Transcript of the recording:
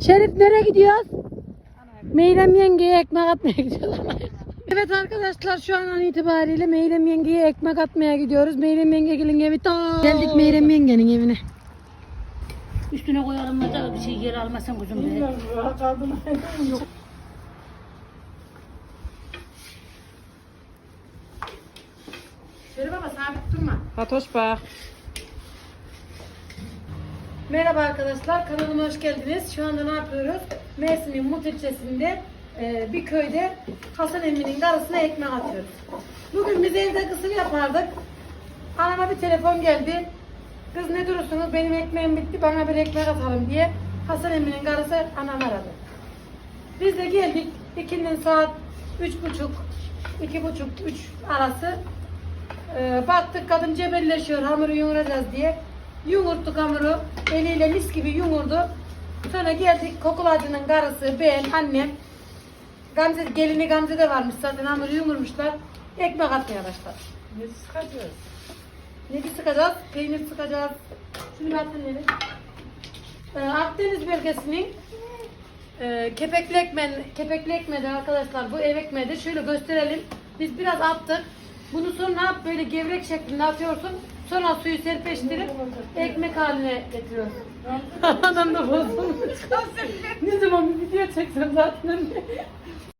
Şerif nereye gidiyoruz? Meyrem yengeye ekmek atmaya gidiyoruz. evet arkadaşlar şu an itibariyle Meyrem yengeye ekmek atmaya gidiyoruz. Meyrem yengenin evi ta. Geldik Meyrem yengenin evine. Üstüne koyalım da bir şey yer almasın kuzum be. Şerif baba sabit durma. Fatoş bak. Merhaba arkadaşlar, kanalıma hoş geldiniz. Şu anda ne yapıyoruz? Mersin'in Mut ilçesinde e, bir köyde Hasan Emmi'nin karısına ekmek atıyoruz. Bugün biz evde kısır yapardık. Anama bir telefon geldi. Kız ne durursunuz benim ekmeğim bitti bana bir ekmek atalım diye Hasan Emmi'nin karısı anamı aradı. Biz de geldik. İkindin saat üç buçuk, iki buçuk, üç arası. Ee, baktık kadın cebelleşiyor hamuru yoğuracağız diye. Yumurttuk hamuru. Eliyle mis gibi yumurdu. Sonra geldik kokulacının karısı, ben, annem. Gamze, gelini Gamze de varmış zaten hamuru yumurmuşlar. Ekmek atmaya başladı. Ne sıkacağız? Ne sıkacağız? Peynir sıkacağız. Bir atın nereye? Ee, Akdeniz bölgesinin e, kepekli ekmen, kepekli ekmeği arkadaşlar bu ev ekmeği de şöyle gösterelim. Biz biraz attık. Bunu sonra böyle gevrek şeklinde atıyorsun. Sonra suyu serpeştirip ekmek haline getiriyorsun. Adam da bozulmuş. ne zaman bir video çeksem zaten